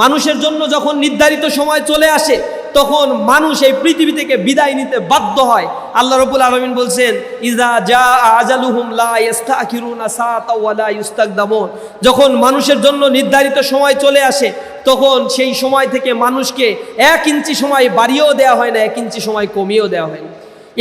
মানুষের জন্য যখন নির্ধারিত সময় চলে আসে, তখন মানুষ এই পৃথিবী থেকে বিদায় নিতে বাধ্য হয়। আল্লাহ রবুল আলমিন বলছেন ইজা যা আজালুহুম লা ইস্তাখিরুনা সাআতা ওয়া লা ইস্তাকদামুন যখন মানুষের জন্য নির্ধারিত সময় চলে আসে, তখন সেই সময় থেকে মানুষকে এক ইঞ্চি সময় বাড়িয়েও দেওয়া হয় না, এক ইঞ্চি সময় কমিয়েও দেওয়া হয় না।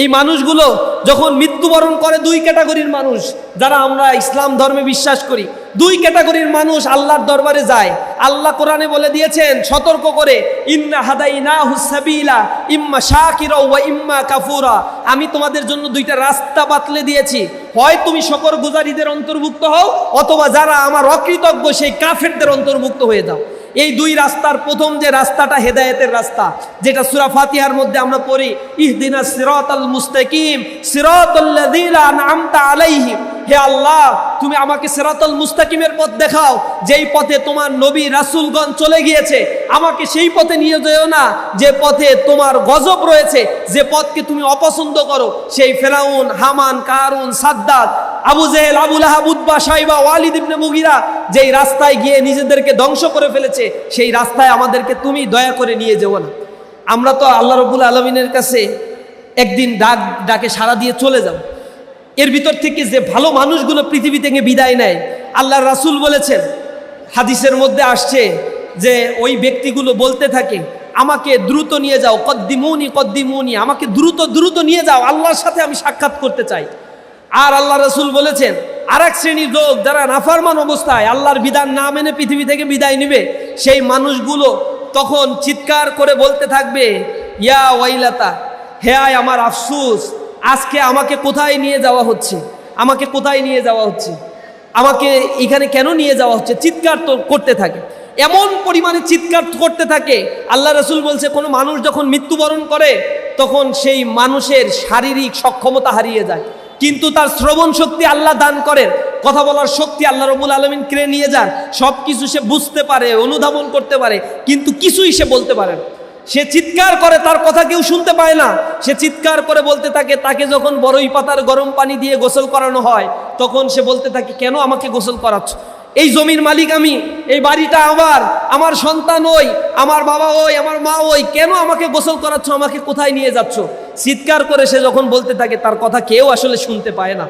এই মানুষগুলো যখন মৃত্যুবরণ করে দুই ক্যাটাগরির মানুষ, যারা আমরা ইসলাম ধর্মে বিশ্বাস করি। দুই ক্যাটাগরির মানুষ আল্লাহর দরবারে যায়। আল্লাহ কোরআনে বলে দিয়েছেন, সতর্ক করে, ইন্না হাদাইনা হুসাবিলা ইম্মা শাকিরা ওয়া ইম্মা কাফুরা। আমি তোমাদের জন্য দুইটা রাস্তা বাতলে দিয়েছি। হয় তুমি শকর গুজারিদের অন্তর্ভুক্ত হও, অথবা যারা আমার অকৃতজ্ঞ, সেই কাফেরদের অন্তর্ভুক্ত হয়ে যাও। এই দুই রাস্তার প্রথম যে রাস্তাটা হেদায়েতের রাস্তা, যেটা সুরা ফাতিহার মধ্যে আমরা পড়ি, ইহদিনা সিরাতাল মুস্তাকিম, সিরাতাল্লাযীনা আনআমতা আলাইহিম। হে আল্লাহ তুমি আমাকে সেরাতল মুস্তাকিমের পথ দেখাও, যেই পথে তোমার নবী রাসূলগণ চলে গিয়েছে। আমাকে সেই পথে নিয়ে যেও না, যে পথে তোমার গজব রয়েছে, যে পথকে তুমি অপছন্দ করো, সেই ফেরাউন, হামান, কারুন, সাদ্দাত, আবু জেহেল, আবু লাহাব উদ্বা সাইবা ওয়ালিদ ইবনে মুগিরা, যেই রাস্তায় গিয়ে নিজেদেরকে ধ্বংস করে ফেলেছে, সেই রাস্তায় আমাদেরকে তুমি দয়া করে নিয়ে যেও না। আমরা তো আল্লাহ রবুল আলমিনের কাছে একদিন ডাক, ডাকে সাড়া দিয়ে চলে যাব। এর ভিতর থেকে যে ভালো মানুষগুলো পৃথিবী থেকে বিদায় নেয় আল্লাহ রাসুল বলেছেন, হাদিসের মধ্যে আসছে যে ওই ব্যক্তিগুলো বলতে থাকে, আমাকে দ্রুত নিয়ে যাও, কদ্দিমুনি কদ্দিমুনি, আমাকে দ্রুত দ্রুত নিয়ে যাও, আল্লাহর সাথে আমি সাক্ষাৎ করতে চাই। আর আল্লাহ রসুল বলেছেন আর এক শ্রেণির লোক যারা নাফারমান অবস্থায়, আল্লাহর বিধান না মেনে পৃথিবী থেকে বিদায় নিবে, সেই মানুষগুলো তখন চিৎকার করে বলতে থাকবে, ইয়া ওয়াইলাতা, হে আয় আমার আফসুস আজকে আমাকে কোথায় নিয়ে যাওয়া হচ্ছে? আমাকে কোথায় নিয়ে যাওয়া হচ্ছে? আমাকে এখানে কেন নিয়ে যাওয়া হচ্ছে? চিৎকার তো করতে থাকে। এমন পরিমাণে চিৎকার করতে থাকে। আল্লাহ রসুল বলছে, কোনো মানুষ যখন মৃত্যুবরণ করে, তখন সেই মানুষের শারীরিক সক্ষমতা হারিয়ে যায়। কিন্তু তার শ্রবণ শক্তি আল্লাহ দান করেন। কথা বলার শক্তি আল্লাহ রবুল আলমিন কিনে নিয়ে যান সব কিছু সে বুঝতে পারে, অনুধাবন করতে পারে, কিন্তু কিছুই সে বলতে পারে না। সে চিৎকার করে, তার কথা কেউ শুনতে পায় না। সে চিৎকার করে বলতে থাকে, তাকে যখন বড়ই পাতার গরম পানি দিয়ে গোসল করানো হয়, তখন সে বলতে থাকে, কেন আমাকে গোসল করাচ্ছ? এই জমির মালিক আমি, এই বাড়িটা আমার আমার সন্তান ওই, আমার বাবা ওই, আমার মা ওই, কেন আমাকে গোসল করাচ্ছ? আমাকে কোথায় নিয়ে যাচ্ছ? চিৎকার করে সে যখন বলতে থাকে, তার কথা কেউ আসলে শুনতে পায় না।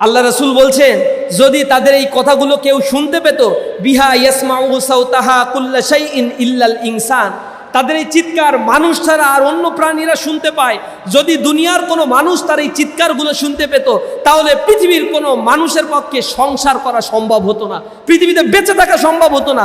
আল্লাহ রসুল বলছেন, যদি তাদের এই কথাগুলো কেউ শুনতে পেত, বিহা ইয়াসমাউ সাউতাহা কুল্লা শাইইন ইল্লাল ইনসান। তাদের এই চিৎকার মানুষ ছাড়া আর অন্য প্রাণীরা শুনতে পায়। যদি দুনিয়ার কোনো মানুষ তার এই চিৎকারগুলো শুনতে পেত, তাহলে পৃথিবীর কোনো মানুষের পক্ষে সংসার করা সম্ভব হতো না। পৃথিবীতে বেঁচে থাকা সম্ভব হতো না।